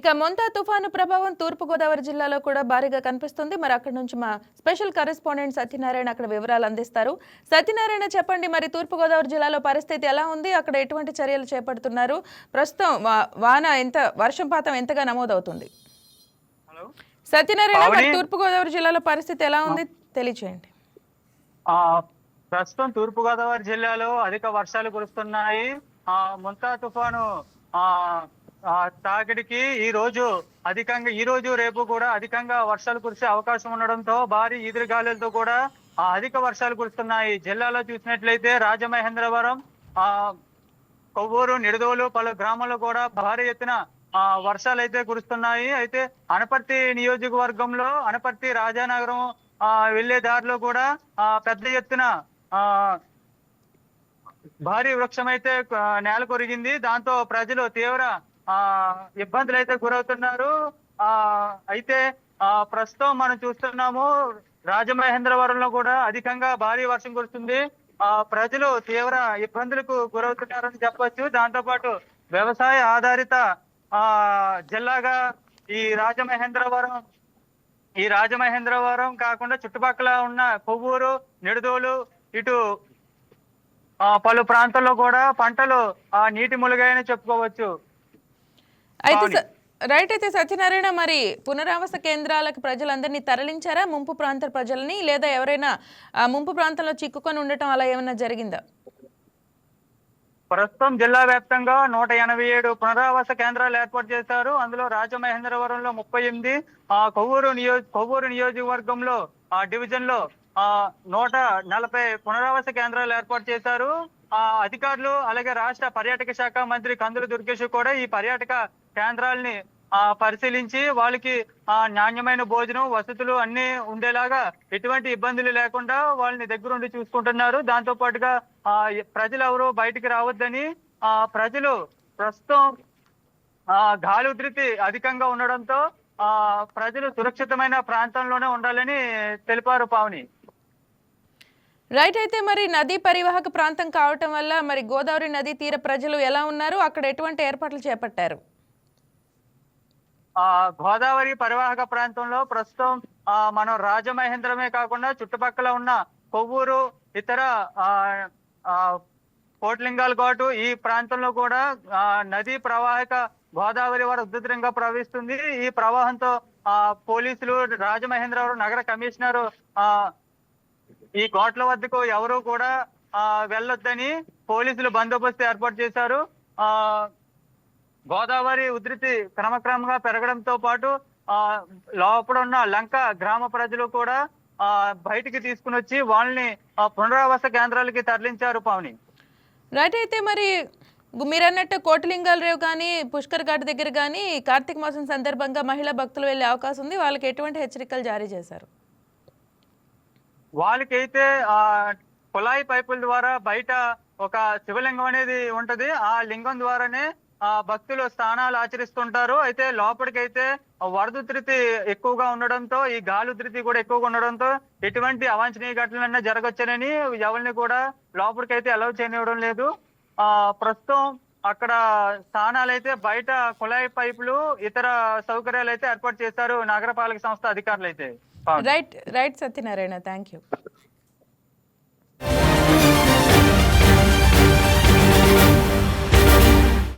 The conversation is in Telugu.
ఇక మొంతా తుఫాను ప్రభావం తూర్పుగోదావరి జిల్లాలో కూడా భారీగా కనిపిస్తుంది. మరి అక్కడ నుంచి మా స్పెషల్ కరెస్పాండెంట్ సత్యనారాయణ అక్కడ వివరాలు అందిస్తారు. సత్యనారాయణ చెప్పండి మరి తూర్పుగోదావరి జిల్లాలో పరిస్థితి ఎలా ఉంది? అక్కడ ఎటువంటి చర్యలు చేపడుతున్నారు? ప్రస్తుతం వాన ఎంత వర్షపాతం ఎంతగా నమోదవుతుంది? సత్యనారాయణ? తూర్పుగోదావరి జిల్లాలో పరిస్థితి ఎలా ఉంది? తెలియచేయండి. ప్రస్తుతం తూర్పుగోదావరి జిల్లాలో అధిక వర్షాలు కురుస్తున్నాయి. ముంతా తుఫాను తాకిడికి ఈ రోజు అధికంగా ఈ రోజు రేపు కూడా అధికంగా వర్షాలు కురిసే అవకాశం ఉండడంతో భారీ ఈదురుగాలులతో కూడా ఆ, అధిక వర్షాలు కురుస్తున్నాయి. జిల్లాలో చూసినట్లయితే రాజమహేంద్రవరం ఆ కొవ్వూరు నిడదోలు పలు గ్రామాల్లో కూడా భారీ ఎత్తున ఆ, వర్షాలు అయితే కురుస్తున్నాయి. అయితే అనపర్తి నియోజకవర్గంలో అనపర్తి రాజానగరం ఆ, వెళ్ళే దారిలో కూడా ఆ, పెద్ద ఎత్తున ఆ భారీ వృక్షం అయితే నేల కొరిగింది. దాంతో ప్రజలు తీవ్ర ఆ ఇబ్బందులు అయితే గురవుతున్నారు. ఆ అయితే ఆ ప్రస్తుతం మనం చూస్తున్నాము రాజమహేంద్రవరంలో కూడా అధికంగా భారీ వర్షం కురుస్తుంది. ఆ ప్రజలు తీవ్ర ఇబ్బందులకు గురవుతున్నారని చెప్పొచ్చు. దాంతో పాటు వ్యవసాయ ఆధారిత ఆ జిల్లాగా ఈ రాజమహేంద్రవరం ఈ రాజమహేంద్రవరం కాకుండా చుట్టుపక్కల ఉన్న కొవ్వూరు నిడుదోలు ఇటు ఆ, పలు ప్రాంతాల్లో కూడా పంటలు ఆ, నీటి ములుగాయని చెప్పుకోవచ్చు. అయితే రైట్ అయితే సత్యనారాయణ మరి పునరావాస కేంద్రాలకు ప్రజలందరినీ తరలించారా? ముంపు ప్రాంత ప్రజల్ని లేదా ఎవరైనా ముంపు ప్రాంతంలో చిక్కుకొని ఉండటం అలా ఏమైనా జరిగిందా? ప్రస్తుతం జిల్లా వ్యాప్తంగా నూట ఎనభై ఏడు పునరావాస కేంద్రాలు ఏర్పాటు చేశారు. అందులో రాజమహేంద్రవరంలో ముప్పై ఎనిమిది ఆ కొవ్వూరు నియోజ కొవ్వూరు నియోజకవర్గంలో ఆ డివిజన్లో ఆ నూట నలభై పునరావాస కేంద్రాలు ఏర్పాటు చేశారు. అధికారులు అలాగే రాష్ట్ర పర్యాటక శాఖ మంత్రి కందుల దుర్గేష్ కూడా ఈ పర్యాటక కేంద్రాలని ఆ పరిశీలించి వాళ్ళకి ఆ నాణ్యమైన భోజనం వసతులు అన్ని ఉండేలాగా ఎటువంటి ఇబ్బందులు లేకుండా వాళ్ళని దగ్గరుండి చూసుకుంటున్నారు. దాంతో పాటుగా ఆ ప్రజలు ఎవరు బయటికి రావద్దని ఆ ప్రజలు ప్రస్తుతం ఆ గాలి ఉధృతి అధికంగా ఉండడంతో ఆ ప్రజలు సురక్షితమైన ప్రాంతంలోనే ఉండాలని తెలిపారు పావని. రైట్ అయితే మరి నదీ పరివాహక ప్రాంతం కావటం వల్ల మరి గోదావరి నదీ తీర ప్రజలు ఎలా ఉన్నారు? అక్కడ ఎటువంటి ఏర్పాట్లు చేపట్టారు? ఆ గోదావరి పరివాహక ప్రాంతంలో ప్రస్తుతం మనం రాజమహేంద్రమే కాకుండా చుట్టుపక్కల ఉన్న కొవ్వూరు ఇతర ఆ కోట్లింగాల ఘాటు ఈ ప్రాంతంలో కూడా నదీ ప్రవాహక గోదావరి వారు ఉధృతంగా ప్రవహిస్తుంది. ఈ ప్రవాహంతో ఆ పోలీసులు రాజమహేంద్రవరం నగర కమిషనర్ ఆ ఈ కోట్ల వద్దకు ఎవరు కూడా ఆ వెళ్ళొద్దని పోలీసులు బందోబస్తు ఏర్పాటు చేశారు. ఆ గోదావరి ఉధృతి క్రమక్రమంగా పెరగడంతో పాటు ఆ లోపల ఉన్న లంక గ్రామ ప్రజలు కూడా ఆ బయటికి తీసుకుని వచ్చి వాళ్ళని ఆ పునరావాస కేంద్రాలకి తరలించారు పావని. రైట్ అయితే మరి మీరు అన్నట్టు కోటలింగాల కానీ పుష్కర్ ఘాట్ దగ్గర కానీ కార్తీక మాసం సందర్భంగా మహిళా భక్తులు వెళ్ళే అవకాశం ఉంది. వాళ్ళకి ఎటువంటి హెచ్చరికలు జారీ చేశారు? వాళ్ళకైతే ఆ కుళాయి పైపుల ద్వారా బయట ఒక శివలింగం అనేది ఉంటది. ఆ లింగం ద్వారానే ఆ భక్తులు స్నానాలు ఆచరిస్తుంటారు. అయితే లోపలికైతే వరద ఉధృతి ఎక్కువగా ఉండడంతో ఈ గాలి ఉధృతి కూడా ఎక్కువగా ఉండడంతో ఎటువంటి అవాంఛనీయ ఘటనలన్నా జరగవచ్చునని ఎవరిని కూడా లోపలికైతే అలౌ చేయనివ్వడం లేదు. ఆ ప్రస్తుతం అక్కడ స్థానాలు అయితే బయట కుళాయి పైపులు ఇతర సౌకర్యాలు అయితే ఏర్పాటు చేశారు నగరపాలక సంస్థ అధికారులు అయితే right right Satyanarayana thank you